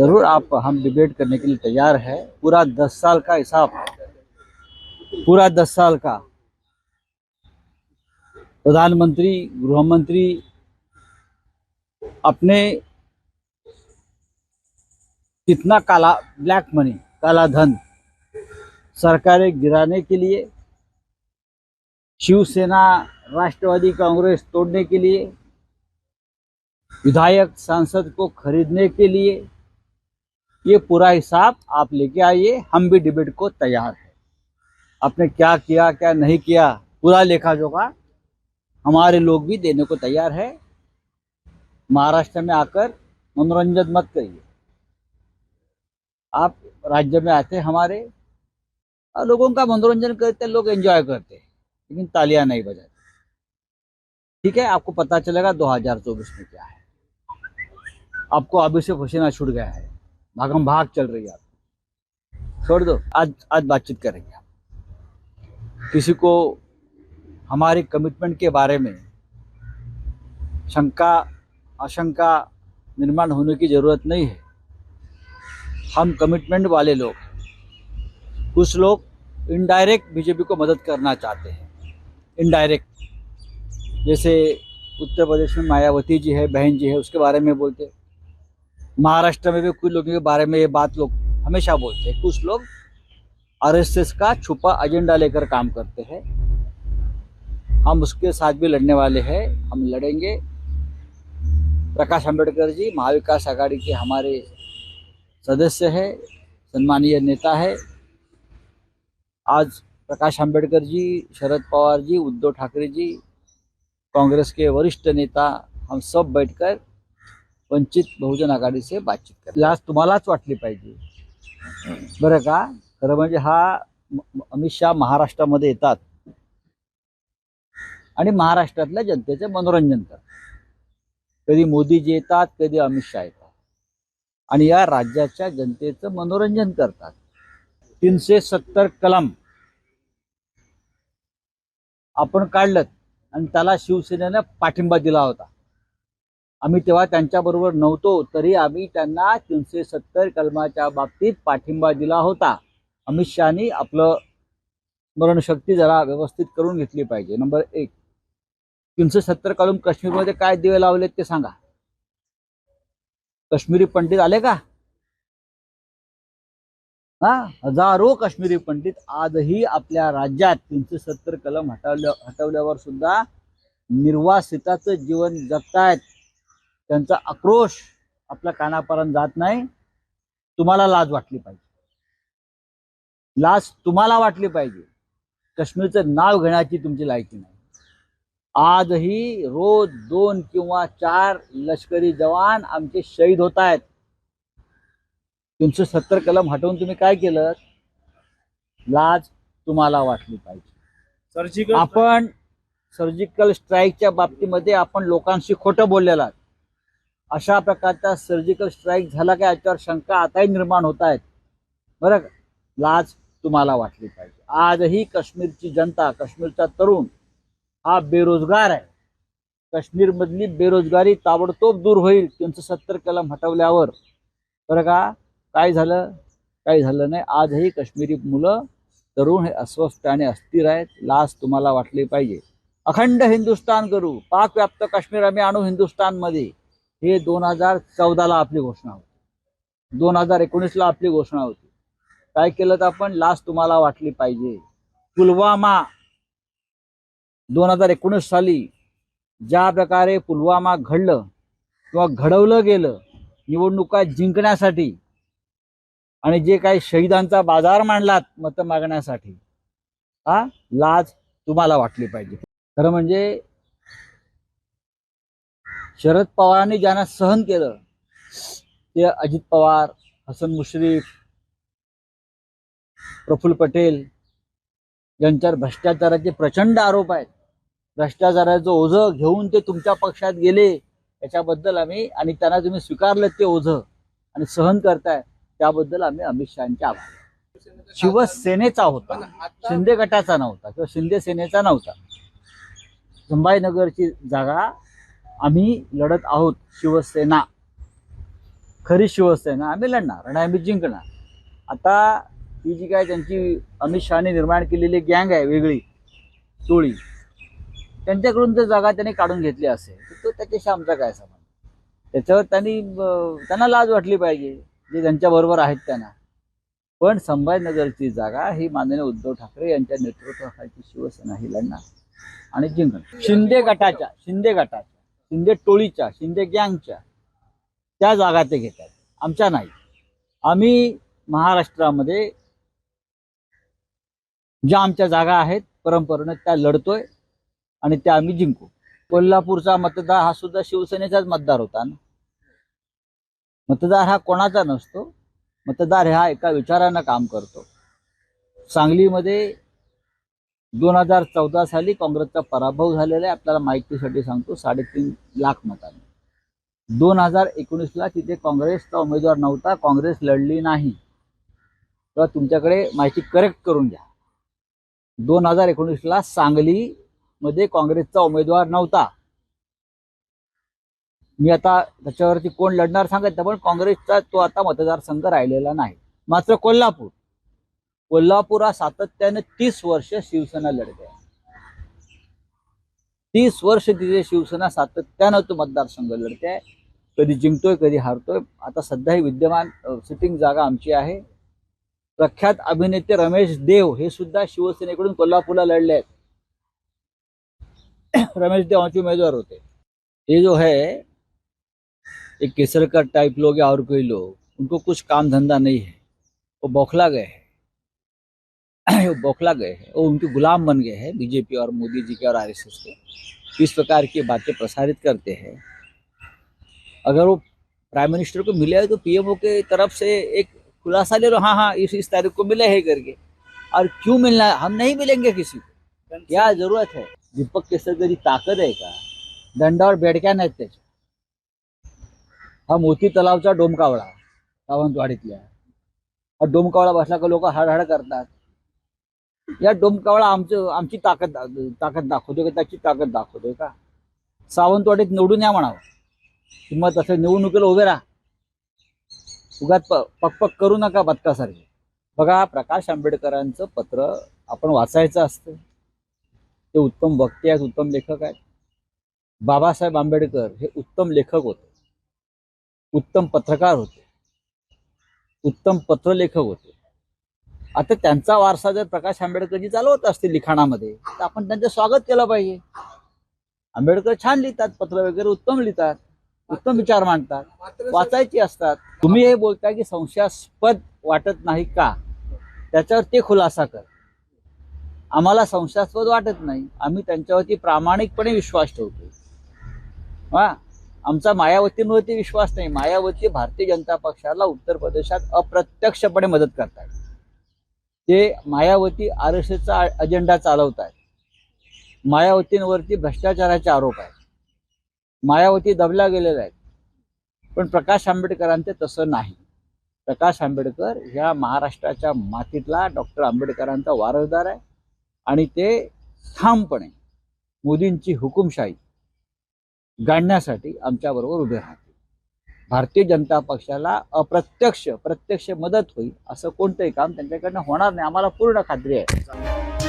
ज़रूर आप, हम डिबेट करने के लिए तैयार है। पूरा दस साल का हिसाब, पूरा दस साल का। प्रधानमंत्री गृह मंत्री अपने कितना काला ब्लैक मनी काला धन सरकारें गिराने के लिए, शिवसेना, राष्ट्रवादी कांग्रेस तोड़ने के लिए, विधायक, सांसद को खरीदने के लिए ये पूरा हिसाब आप लेके आइए, हम भी डिबेट को तैयार है। आपने क्या किया, क्या नहीं किया, पूरा लेखा जोखा हमारे लोग भी देने को तैयार है। महाराष्ट्र में आकर मनोरंजन मत करिए। आप राज्य में आते हमारे, और लोगों का मनोरंजन करते, लोग एंजॉय करते लेकिन तालियाँ नहीं बजाते। ठीक है, आपको पता चलेगा 2024 में क्या है। आपको अभी से पसीना छूट गया है। भागम भाग चल रही है आप छोड़ दो, आज आज बातचीत करेंगे आप किसी को हमारी कमिटमेंट के बारे में शंका, आशंका निर्माण होने की ज़रूरत नहीं है हम कमिटमेंट वाले लोग। कुछ लोग इनडायरेक्ट बीजेपी को मदद करना चाहते हैं इनडायरेक्ट जैसे उत्तर प्रदेश में मायावती जी है, बहन जी है, उसके बारे में बोलते हैं। महाराष्ट्र में भी कुछ लोगों के बारे में ये बात लोग हमेशा बोलते हैं। कुछ लोग आरएसएस का छुपा एजेंडा लेकर काम करते हैं। हम उसके साथ भी लड़ने वाले हैं। हम लड़ेंगे। प्रकाश अंबेडकर जी महाविकास आघाड़ी के हमारे सदस्य है सम्मानीय नेता है। आज प्रकाश अंबेडकर जी, शरद पवार जी, उद्धव ठाकरे जी, कांग्रेस के वरिष्ठ नेता, हम सब बैठकर वंचित बहुजन आघाडीचे बातचीत कर लाच तुम्हालाच वाटली पाहिजे. बरं का? खरं म्हणजे हा अमित शहा महाराष्ट्रामध्ये येतात. आणि महाराष्ट्रातल्या जनतेचे मनोरंजन करतात. कधी मोदीजी येतात कधी अमित शहा येतात. आणि या राज्याच्या जनतेचं मनोरंजन करतात. तीनशे सत्तर कलम आपण काढलं आणि त्याला शिवसेनेनं पाठिंबा दिला होता. आम्ही तेव्हा त्यांच्याबरोबर नव्हतो तरी आम्ही त्यांना तीनशे सत्तर कलमाच्या बाबतीत पाठिंबा दिला होता. अमित शहानी आपलं स्मरणशक्ती जरा व्यवस्थित करून घेतली पाहिजे. नंबर एक. तीनशे सत्तर कलम काश्मीरमध्ये काय दिवे लावलेत ते सांगा. काश्मीरी पंडित आले का? हा? हजारो काश्मीरी पंडित आजही आपल्या राज्यात तीनशे सत्तर कलम हटवल्या हटवल्यावर सुद्धा निर्वासिताचं जीवन जगतायत. त्यांचा आक्रोश आपल्या कानापर्यंत जात नाही. तुम्हाला लाज वाटली पाहिजे. लाज तुम्हाला वाटली पाहिजे. काश्मीरचं नाव घेण्याची तुमची लायकी नाही. आजही रोज दोन किंवा चार लष्करी जवान आमचे शहीद होत आहेत. तीनशे सत्तर कलम हटवून तुम्ही काय केलं? लाज तुम्हाला वाटली पाहिजे. सर्जिकल आपण सर्जिकल स्ट्राईकच्या बाबतीमध्ये आपण लोकांशी खोटं बोललेला. अशा प्रकारचा सर्जिकल स्ट्राईक झाला का याच्यावर शंका आताही निर्माण होत आहेत. बरं का? लाज तुम्हाला वाटली पाहिजे. आजही काश्मीरची जनता काश्मीरचा तरुण हा बेरोजगार आहे. काश्मीरमधली बेरोजगारी ताबडतोब दूर होईल तीनशे सत्तर कलम हटवल्यावर. बरं का? काय झालं? काही झालं नाही? आजही काश्मीरी मुलं तरुण हे अस्वस्थ आणि अस्थिर आहेत. लाज तुम्हाला वाटली पाहिजे. अखंड हिंदुस्थान करू. पाक व्याप्त काश्मीर आम्ही आणू हिंदुस्तानमध्ये हे दोन हजार चौदाला आपली घोषणा होती. दोन हजार एकोणीसला आपली घोषणा होती. काय केलं तर आपण लाज तुम्हाला वाटली पाहिजे. पुलवामा दोन हजार एकोणीस साली ज्या प्रकारे पुलवामा घडलं किंवा घडवलं गेलं निवडणुका जिंकण्यासाठी आणि जे काही शहीदांचा बाजार मांडलात मतं मागण्यासाठी हा लाज तुम्हाला वाटली पाहिजे. खरं म्हणजे शरद पवारांनी ज्यांना सहन केलं ते अजित पवार हसन मुश्रीफ प्रफुल्ल पटेल यांच्यावर भ्रष्टाचाराचे प्रचंड आरोप आहेत. भ्रष्टाचाराचं ओझं घेऊन ते तुमच्या पक्षात गेले याच्याबद्दल आम्ही आणि त्यांना तुम्ही स्वीकारलं ते ओझं आणि सहन करताय त्याबद्दल आम्ही अमित शहाचे आभार शिवसेनेचा होता शिंदे गटाचा नव्हता किंवा शिंदे सेनेचा नव्हता. संभाजीनगरची जागा आम्ही लढत आहोत शिवसेना. खरी शिवसेना. आम्ही लढणार आणि आम्ही जिंकणार. आता ही जी काय त्यांची अमित शहाने निर्माण केलेली गँग आहे वेगळी टोळी त्यांच्याकडून जर जागा त्यांनी काढून घेतली असेल. तर तो त्याच्याशी आमचा काय संबंध? त्याच्यावर त्यांनी त्यांना लाज वाटली पाहिजे जे त्यांच्याबरोबर आहेत त्यांना. पण संभाजीनगरची जागा ही माननीय उद्धव ठाकरे यांच्या नेतृत्वाखालची शिवसेना ही लढणार आणि जिंकणार. शिंदे गटाच्या शिंदे गटाच्या. शिंदे टोळीच्या शिंदे गँगच्या त्या जागा ते घेतात. आमच्या नाही. आम्ही महाराष्ट्रामध्ये ज्या आमच्या जागा आहेत परंपरेनं त्या लढतोय आणि त्या आम्ही जिंकू. कोल्हापूरचा मतदार हा सुद्धा शिवसेनेचाच मतदार होता ना? मतदार हा कोणाचा नसतो. मतदार हा एका विचारानं काम करतो. सांगलीमध्ये दोन हजार चौदा साली काँग्रेसचा पराभव झालेला आहे. आपल्याला माहितीसाठी सांगतो साडेतीन लाख मतांनी. दोन हजार एकोणीसला तिथे काँग्रेसचा उमेदवार नव्हता काँग्रेस लढली नाही. तेव्हा तुमच्याकडे माहिती करेक्ट करून घ्या. दोन हजार एकोणीसला सांगलीमध्ये काँग्रेसचा उमेदवार नव्हता. मी आता त्याच्यावरती कोण लढणार सांगितलं पण काँग्रेसचा तो आता मतदारसंघ राहिलेला नाही. मात्र कोल्हापूर. कोल्हापूर हा सातत्याने तीस वर्ष शिवसेना लढते. तीस वर्ष तिथे शिवसेना सातत्यानं तो मतदारसंघ लढते. आहे कधी जिंकतोय कधी हारतोय. आता सध्या ही विद्यमान सिटिंग जागा आमची आहे. प्रख्यात अभिनेते रमेश देव हे सुद्धा शिवसेनेकडून कोल्हापूरला लढले आहेत. रमेश देव आमचे उमेदवार होते. ये जो है एक केसरकर टाइप लोग या और कोई लोग उनको कुछ काम धंधा नहीं है. वो बौखला गए हैं. बौखला गए हैं वो उनके गुलाम बन गए हैं बीजेपी और मोदी जी के और आरएसएस के। इस प्रकार की बातें प्रसारित करते हैं। अगर वो प्राइम मिनिस्टर को मिले तो पीएमओ के तरफ से एक खुलासा ले लो हो, हाँ हाँ इस इस तारीख को मिले है करके। और क्यों मिलना है? हम नहीं मिलेंगे किसी को। क्या जरूरत है? दीपक केसरकरी ताकद आहे का दंडावर बेडक्या नाहीत त्याच्या हा? मोती तलावचा डोमकावळा सावंतवाडीतल्या हा। डोमकावळा बसला का लोक हडहड करतात या डोमकावळा आमचं आमची ताकद ताकद दाखवतोय का? त्याची ताकद दाखवतोय का? सावंतवाडीत निवडून या म्हणावं. किंमत असं निवडणुकीला उभे राहा. उगात प- पकपक करू नका बदकासारखे. बघा प्रकाश आंबेडकरांचं पत्र आपण वाचायचं असतं. ते उत्तम वक्ते आहेत उत्तम लेखक आहेत. बाबासाहेब आंबेडकर हे उत्तम लेखक होते. उत्तम पत्रकार होते. उत्तम पत्रलेखक होते. आता त्यांचा वारसा जर प्रकाश आंबेडकरजी चालवत असतील लिखाणामध्ये तर आपण त्यांचं स्वागत केलं पाहिजे. आंबेडकर छान लिहितात पत्र वगैरे उत्तम लिहितात उत्तम विचार मांडतात वाचायची असतात. तुम्ही हे बोलताय की संशयास्पद वाटत नाही का? त्याच्यावर ते खुलासा कर. आम्हाला संशयास्पद वाटत नाही. आम्ही त्यांच्यावरती प्रामाणिकपणे विश्वास ठेवतो हा? आमचा मायावतींवरती विश्वास नाही. मायावती भारतीय जनता पक्षाला उत्तर प्रदेशात अप्रत्यक्षपणे मदत करतात. ते मायावती आर एस एसचा अजेंडा चालवत आहेत मायावतींवरती भ्रष्टाचाराचे आरोप आहेत. मायावती दबल्या गेलेल्या आहेत. पण प्रकाश आंबेडकरांचे तसं नाही. प्रकाश आंबेडकर ह्या महाराष्ट्राच्या मातीतला डॉक्टर आंबेडकरांचा वारसदार आहे आणि ते ठामपणे मोदींची हुकुमशाही गाडण्यासाठी आमच्याबरोबर उभे राहते भारतीय जनता पक्षाला अप्रत्यक्ष प्रत्यक्ष मदत होईल असं कोणतंही काम त्यांच्याकडनं होणार नाही. आम्हाला पूर्ण खात्री आहे.